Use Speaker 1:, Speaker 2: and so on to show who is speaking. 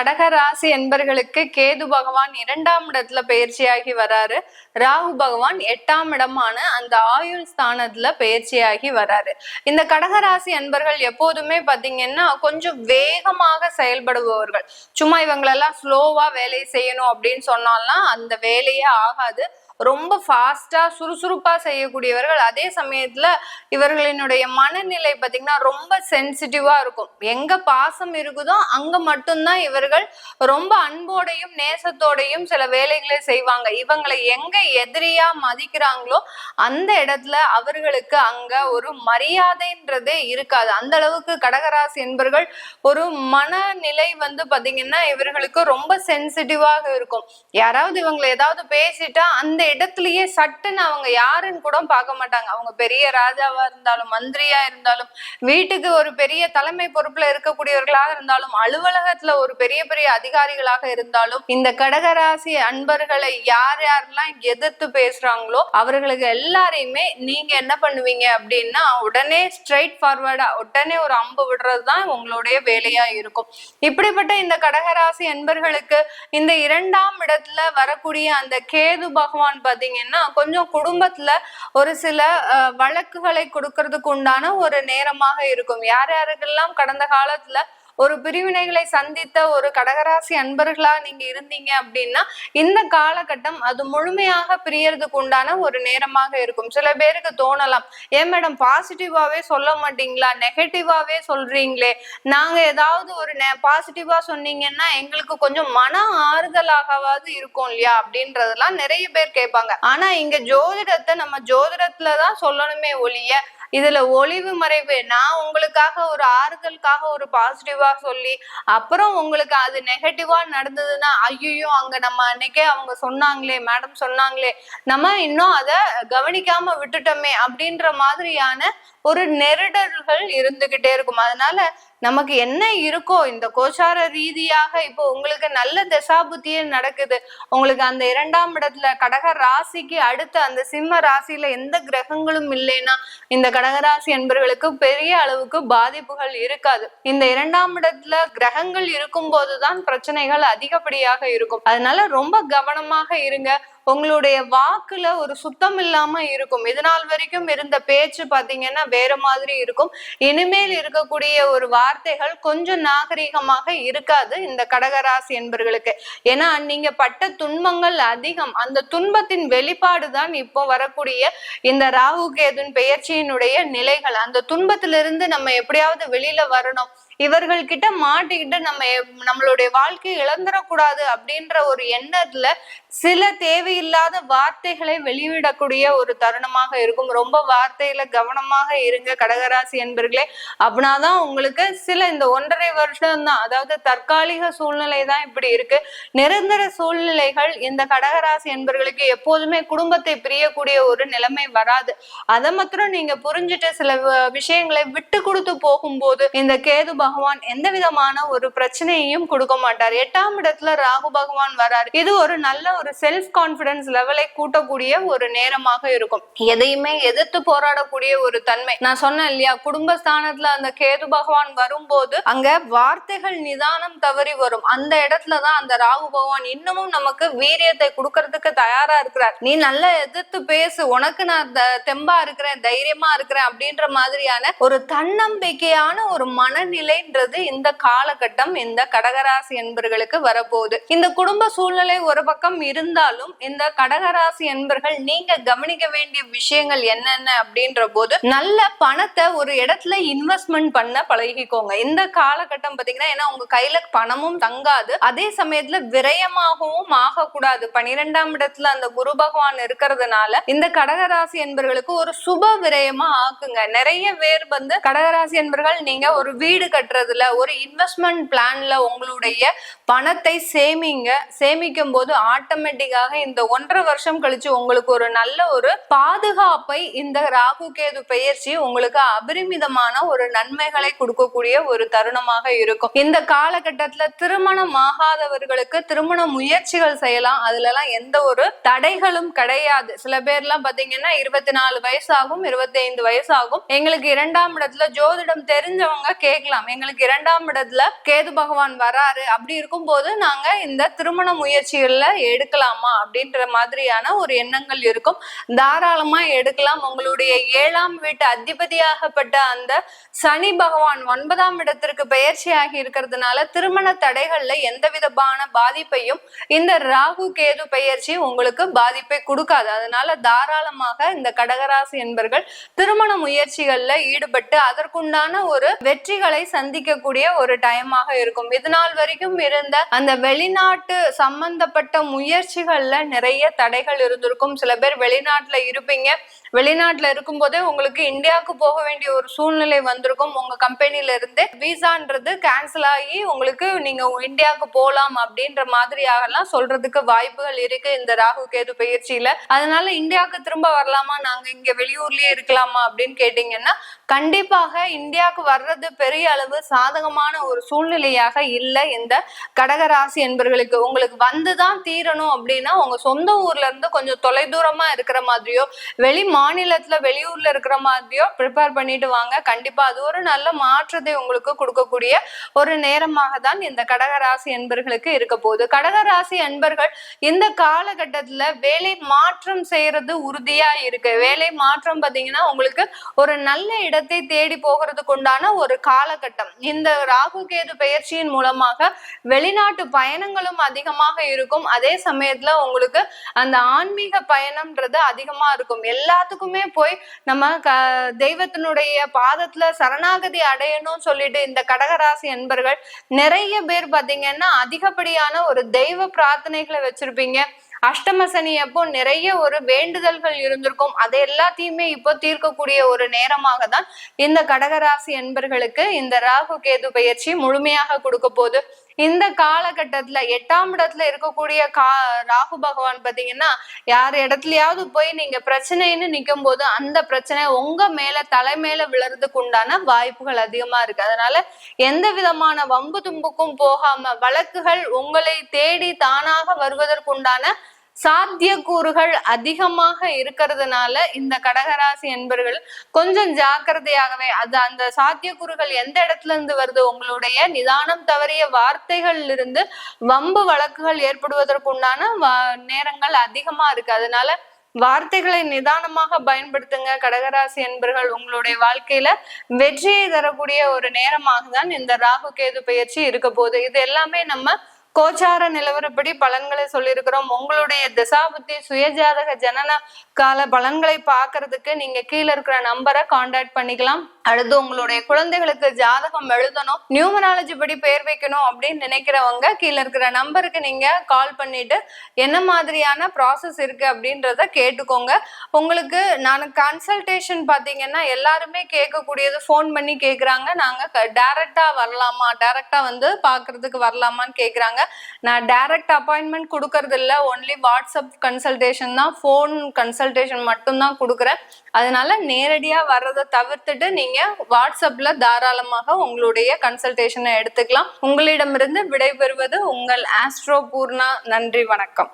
Speaker 1: கடக ராசி என்பர்களுக்கு கேது பகவான் இரண்டாம் இடத்துல பயிற்சியாகி வராரு. ராகு பகவான் எட்டாம் இடமான அந்த ஆயுள் ஸ்தானத்துல பயிற்சியாகி வராரு. இந்த கடக ராசி அன்பர்கள் எப்போதுமே பாத்தீங்கன்னா கொஞ்சம் வேகமாக செயல்படுபவர்கள். சும்மா இவங்களெல்லாம் ஸ்லோவா வேலை செய்யணும் அப்படின்னு சொன்னாலாம் அந்த வேலையே ஆகாது. ரொம்ப ஃபாஸ்டா சுறுசுறுப்பா செய்யக்கூடியவர்கள் அதே சமயத்துல இவர்களினுடைய மனநிலை பாத்தீங்கன்னா ரொம்ப சென்சிட்டிவா இருக்கும். எங்க பாசம் இருக்குதோ அங்க மட்டும்தான் இவர்கள் ரொம்ப அன்போடையும் நேசத்தோடையும் சில வேலைகளை செய்வாங்க. இவங்களை எங்க எதிரியா மதிக்கிறாங்களோ அந்த இடத்துல அவர்களுக்கு அங்க ஒரு மரியாதைன்றதே இருக்காது. அந்த அளவுக்கு கடகராசி என்பர்கள் ஒரு மனநிலை வந்து பாத்தீங்கன்னா இவர்களுக்கு ரொம்ப சென்சிட்டிவாக இருக்கும். யாராவது இவங்களை ஏதாவது பேசிட்டா அந்த இடத்துலயே சட்டுன்னு அவங்க யாருன்னு கூட பார்க்க மாட்டாங்க. அவங்க பெரிய ராஜாவா இருந்தாலும் மந்திரியா இருந்தாலும் வீட்டுக்கு ஒரு பெரிய தலைமை பொறுப்புல இருக்கக்கூடியவர்களாக இருந்தாலும் அலுவலகத்துல ஒரு பெரிய பெரிய அதிகாரிகளாக இருந்தாலும் இந்த கடகராசி அன்பர்களை யார் யாரெல்லாம் எதிர்த்து பேசுறாங்களோ அவர்களுக்கு எல்லாரையுமே நீங்க என்ன பண்ணுவீங்க அப்படின்னா உடனே ஸ்ட்ரைட் ஃபார்வர்டா உடனே ஒரு அம்பு விடுறது தான் உங்களுடைய வேலையா இருக்கும். இப்படிப்பட்ட இந்த கடகராசி அன்பர்களுக்கு இந்த இரண்டாம் இடத்துல வரக்கூடிய அந்த கேது பகவான் பாத்தீங்கன்னா கொஞ்சம் குடும்பத்துல ஒரு சில அஹ், வழக்குகளை கொடுக்கறதுக்கு உண்டான ஒரு நேரமாக இருக்கும். யார் யாருக்கெல்லாம் கடந்த காலத்துல ஒரு பிரிவினைகளை சந்தித்த ஒரு கடகராசி அன்பர்களா நீங்க இருந்தீங்க அப்படின்னா இந்த காலகட்டம் அது முழுமையாக பிரியறதுக்கு உண்டான ஒரு நேரமாக இருக்கும். சில பேருக்கு தோணலாம் ஏன் மேடம் பாசிட்டிவாவே சொல்ல மாட்டீங்களா? நெகட்டிவாவே சொல்றீங்களே? நாங்க ஏதாவது ஒரு பாசிட்டிவா சொன்னீங்கன்னா எங்களுக்கு கொஞ்சம் மன ஆறுதலாகவாது இருக்கும் இல்லையா? அப்படின்றதெல்லாம் நிறைய பேர் கேட்பாங்க. ஆனா இங்க ஜோதிடத்தை நம்ம ஜோதிடத்துலதான் சொல்லணுமே ஒழிய இதுல ஒளிவு மறைவு. நான் உங்களுக்காக ஒரு ஆறுதலுக்காக ஒரு பாசிட்டிவா சொல்லி அப்புறம் உங்களுக்கு அது நெகட்டிவா நடந்ததுன்னா ஐயோ அங்க நம்ம அன்னைக்கே அவங்க சொன்னாங்களே மேடம் சொன்னாங்களே நம்ம இன்னும் அதை கவனிக்காம விட்டுட்டோமே அப்படின்ற மாதிரியான ஒரு நெருடல்கள் இருந்துகிட்டே இருக்கும். அதனால நமக்கு என்ன இருக்கோ இந்த கோச்சார ரீதியாக இப்போ உங்களுக்கு நல்ல தசாபுத்தியே நடக்குது. உங்களுக்கு அந்த இரண்டாம் இடத்துல கடக ராசிக்கு அடுத்த அந்த சிம்ம ராசியில எந்த கிரகங்களும் இல்லைன்னா இந்த கடகராசி என்பவர்களுக்கு பெரிய அளவுக்கு பாதிப்புகள் இருக்காது. இந்த இரண்டாம் இடத்துல கிரகங்கள் இருக்கும் போதுதான் பிரச்சனைகள் அதிகப்படியாக இருக்கும். அதனால ரொம்ப கவனமாக இருங்க. உங்களுடைய வாக்குல ஒரு சுத்தம் இல்லாம இருக்கும். இது நாள் வரைக்கும் இருந்த பேச்சு பாத்தீங்கன்னா வேற மாதிரி இருக்கும். இனிமேல் இருக்கக்கூடிய ஒரு வார்த்தைகள் கொஞ்சம் நாகரீகமாக இருக்காது இந்த கடகராசி என்பர்களுக்கு. ஏன்னா நீங்க பட்ட துன்பங்கள் அதிகம். அந்த துன்பத்தின் வெளிப்பாடு தான் இப்போ வரக்கூடிய இந்த ராகு கேதுன் பெயர்ச்சியினுடைய நிலைகள். அந்த துன்பத்திலிருந்து நம்ம எப்படியாவது வெளியில வரணும். இவர்கள் கிட்ட மாட்டிக்கிட்டு நம்ம நம்மளுடைய வாழ்க்கையை இழந்துடக்கூடாது அப்படின்ற ஒரு எண்ணத்துல சில தேவையில்லாத வார்த்தைகளை வெளியிடக்கூடிய ஒரு தருணமாக இருக்கும். ரொம்ப வார்த்தையில கவனமாக இருங்க கடகராசி என்பர்களே. அப்படின்னாதான் உங்களுக்கு சில இந்த ஒன்றரை வருஷம் தான் அதாவது தற்காலிக சூழ்நிலை தான் இப்படி இருக்கு. நிரந்தர சூழ்நிலைகள் இந்த கடகராசி என்பர்களுக்கு எப்போதுமே குடும்பத்தை பிரியக்கூடிய ஒரு நிலைமை வராது. அதை மாத்திரம் நீங்க புரிஞ்சுட்டு சில விஷயங்களை விட்டு கொடுத்து போகும்போது இந்த கேது பகவான் எந்த விதமான ஒரு பிரச்சனையையும் கொடுக்க மாட்டார். எட்டாம் இடத்துல ராகு பகவான் வரார். இது ஒரு நல்ல ஒரு செல்ஃப் கான்பிடன்ஸ் லெவலை கூட்டக்கூடிய ஒரு நேரமாக இருக்கும். எதையுமே எதிர்த்து போராடக்கூடிய ஒரு தன்மை. நான் சொன்னேன் இல்லையா குடும்பஸ்தானத்துல அந்த கேது பகவான் வரும்போது அங்க வார்த்தைகள் நிதானம் தவறி வரும். அந்த இடத்துலதான் அந்த ராகு பகவான் இன்னமும் நமக்கு வீரியத்தை கொடுக்கறதுக்கு தயாரா இருக்கிறார். நீ நல்லா எதிர்த்து பேசு உனக்கு நான் த- தெம்பா இருக்கிறேன் தைரியமா இருக்கிறேன் அப்படின்ற மாதிரியான ஒரு தன்னம்பிக்கையான ஒரு மனநிலை மனநிலைன்றது இந்த காலகட்டம் இந்த கடகராசி என்பர்களுக்கு வரப்போகுது. இந்த குடும்ப சூழ்நிலை ஒரு பக்கம் இருந்தாலும் இந்த கடகராசி என்பர்கள் நீங்க கவனிக்க வேண்டிய விஷயங்கள் என்னென்ன அப்படின்ற போது நல்ல பணத்தை ஒரு இடத்துல இன்வெஸ்ட்மெண்ட் பண்ண பழகிக்கோங்க. இந்த காலகட்டம் பாத்தீங்கன்னா ஏன்னா உங்க கையில பணமும் தங்காது. அதே சமயத்துல விரயமாகவும் ஆகக்கூடாது. பனிரெண்டாம் இடத்துல அந்த குரு பகவான் இருக்கிறதுனால இந்த கடகராசி என்பர்களுக்கு ஒரு சுப விரயமா ஆக்குங்க. நிறைய பேர் வந்து கடகராசி என்பர்கள் நீங்க ஒரு வீடு கட்டுறதுல ஒரு இன்வெஸ்ட்மெண்ட் பிளான்ல உங்களுடைய பணத்தை சேமிங்க. சேமிக்கும் போது ஆட்டோமேட்டிக்காக இந்த ஒன்றரை வருஷம் கழிச்சு உங்களுக்கு ஒரு நல்ல ஒரு பாதுகாப்பை இந்த ராகு கேது பயிற்சி உங்களுக்கு அபரிமிதமான ஒரு நன்மைகளை கொடுக்கக்கூடிய ஒரு தருணமாக இருக்கும். இந்த காலகட்டத்துல திருமணம் ஆகாதவர்களுக்கு திருமண முயற்சிகள் செய்யலாம். அதுல எல்லாம் எந்த ஒரு தடைகளும் கிடையாது. சில பேர்லாம் பாத்தீங்கன்னா இருபத்தி நாலு வயசாகும் இருபத்தி ஐந்து வயசாகும். எங்களுக்கு இரண்டாம் இடத்துல ஜோதிடம் தெரிஞ்சவங்க கேட்கலாம். எங்களுக்கு இரண்டாம் இடத்துல கேது பகவான் வராரு. அப்படி இருக்கும்போது நாங்க இந்த திருமண முயற்சிகள்ல எடுக்கலாமா அப்படின்ற மாதிரியான ஒரு எண்ணங்கள் இருக்கும். தாராளமா எடுக்கலாம். உங்களுடைய ஏழாம் வீட்டு அதிபதியாகப்பட்ட அந்த சனி பகவான் ஒன்பதாம் இடத்திற்கு பெயர்ச்சியாகி இருக்கிறதுனால திருமண தடைகள்ல எந்த விதமான பாதிப்பையும் இந்த ராகு கேது பயிற்சி உங்களுக்கு பாதிப்பை கொடுக்காது. அதனால தாராளமாக இந்த கடகராசி என்பர்கள் திருமண முயற்சிகள்ல ஈடுபட்டு அதற்குண்டான ஒரு வெற்றிகளை சந்திக்கக்கூடிய ஒரு டைமாக இருக்கும். இது நாள் வரைக்கும் இருந்த அந்த வெளிநாட்டு சம்பந்தப்பட்ட முயற்சிகள்ல நிறைய தடைகள் இருந்திருக்கும். சில பேர் வெளிநாட்டுல இருப்பீங்க. வெளிநாட்டுல இருக்கும் போதே உங்களுக்கு இந்தியாவுக்கு போக வேண்டிய ஒரு சூழ்நிலை வந்திருக்கும். உங்க கம்பெனில இருந்து விசான்றது கேன்சல் ஆகி உங்களுக்கு நீங்க இந்தியாவுக்கு போகலாம் அப்படின்ற மாதிரியாகலாம் சொல்றதுக்கு வாய்ப்புகள் இருக்கு. இந்த ராகு கேது பயிற்சியில. அதனால இந்தியாவுக்கு திரும்ப வரலாமா? நாங்க இங்க வெளியூர்லயே இருக்கலாமா அப்படின்னு கேட்டீங்கன்னா கண்டிப்பாக இந்தியாவுக்கு வர்றது பெரிய அளவு சாதகமான ஒரு சூழ்நிலையாக இல்லை. இந்த கடகராசி என்பர்களுக்கு உங்களுக்கு வந்துதான் தீரணும் அப்படின்னா உங்க சொந்த ஊர்ல இருந்து கொஞ்சம் தொலைதூரமா இருக்கிற மாதிரியோ வெளி மாநிலத்துல வெளியூர்ல இருக்கிற மாதிரியோ ப்ரிப்பேர் பண்ணிட்டு வாங்க. கண்டிப்பா அது ஒரு நல்ல மாற்றத்தை உங்களுக்கு கொடுக்கக்கூடிய ஒரு நேரமாக தான் இந்த கடகராசி என்பர்களுக்கு இருக்க போகுது. கடகராசி என்பர்கள் இந்த காலகட்டத்துல வேலை மாற்றம் செய்யறது உறுதியா இருக்கு. வேலை மாற்றம் பாத்தீங்கன்னா உங்களுக்கு ஒரு நல்ல இடத்தை தேடி போகிறதுக்கு உண்டான ஒரு காலகட்டம். இந்த ராகு கேது பயிற்சியின் மூலமாக வெளிநாட்டு பயணங்களும் அதிகமாக இருக்கும். அதே சமயத்துல உங்களுக்கு அந்த ஆன்மீக பயணம்ன்றது அதிகமா இருக்கும். எல்லாத்துக்குமே போய் நம்ம க தெய்வத்தினுடைய பாதத்துல சரணாகதி அடையணும்னு சொல்லிட்டு இந்த கடகராசி என்பர்கள் நிறைய பேர் பாத்தீங்கன்னா அதிகப்படியான ஒரு தெய்வ பிரார்த்தனைகளை வச்சிருப்பீங்க. அஷ்டம சனி அப்போ நிறைய ஒரு வேண்டுதல்கள் இருந்திருக்கும். அது எல்லாத்தையுமே இப்போ தீர்க்கக்கூடிய ஒரு நேரமாக தான் இந்த கடகராசி என்பர்களுக்கு இந்த ராகு கேது பயிற்சி முழுமையாக கொடுக்க போகுது. இந்த காலகட்டத்துல எட்டாம் இடத்துல இருக்கக்கூடிய கா ராகு பகவான் பாத்தீங்கன்னா யார் இடத்துலயாவது போய் நீங்க பிரச்சனைன்னு நிக்கும் போது அந்த பிரச்சனை உங்க மேல தலை மேல விழுறதுக்கு உண்டான வாய்ப்புகள் அதிகமா இருக்கு. அதனால எந்த விதமான வம்பு தும்புக்கும் போகாம வழக்குகள் உங்களை தேடி தானாக வருவதற்குண்டான சாத்தியக்கூறுகள் அதிகமாக இருக்கிறதுனால இந்த கடகராசி என்பர்கள் கொஞ்சம் ஜாக்கிரதையாகவே அது அந்த சாத்தியக்கூறுகள் எந்த இடத்துல இருந்து வருது? உங்களுடைய நிதானம் தவறிய வார்த்தைகள் இருந்து வம்பு வழக்குகள் ஏற்படுவதற்குண்டான நேரங்கள் அதிகமா இருக்கு. அதனால வார்த்தைகளை நிதானமாக பயன்படுத்துங்க. கடகராசி என்பர்கள் உங்களுடைய வாழ்க்கையில வெற்றியை தரக்கூடிய ஒரு நேரமாக தான் இந்த ராகு கேது பயிற்சி இருக்க போகுது. இது எல்லாமே நம்ம கோச்சார நிலவரப்படி பலன்களை சொல்லியிருக்கிறோம். உங்களுடைய திசாபுத்தி சுயஜாதக ஜனன கால பலன்களை பாக்குறதுக்கு நீங்க கீழே இருக்கிற நம்பரை கான்டாக்ட் பண்ணிக்கலாம். அடுத்து உங்களுடைய குழந்தைகளுக்கு ஜாதகம் எழுதணும் நியூமராலஜி படி பேர் வைக்கணும் அப்படின்னு நினைக்கிறவங்க கீழே இருக்கிற நம்பருக்கு நீங்க கால் பண்ணிட்டு என்ன மாதிரியான ப்ராசஸ் இருக்கு அப்படின்றத கேட்டுக்கோங்க. உங்களுக்கு நான் கன்சல்டேஷன் பார்த்தீங்கன்னா எல்லாருமே கேட்கக்கூடியது ஃபோன் பண்ணி கேட்குறாங்க நாங்க டேரக்டா வரலாமா? டேரக்டா வந்து பாக்குறதுக்கு வரலாமான்னு கேட்குறாங்க நான் டேரக்ட் அப்பாயின்மெண்ட் கொடுக்கறது இல்லை ஒன்லி வாட்ஸ்அப் கன்சல்டேஷன் தான். ஃபோன் கன்சல்டேஷன் மட்டும்தான் கொடுக்குறேன். அதனால நேரடியாக வர்றதை தவிர்த்துட்டு நீங்க வாட்ஸ்அப்ல தாராளமாக உங்களுடைய கன்சல்டேஷனை எடுத்துக்கலாம். உங்களிடமிருந்து விடைபெறுவது உங்கள் ஆஸ்ட்ரோ பூர்ணா. நன்றி வணக்கம்.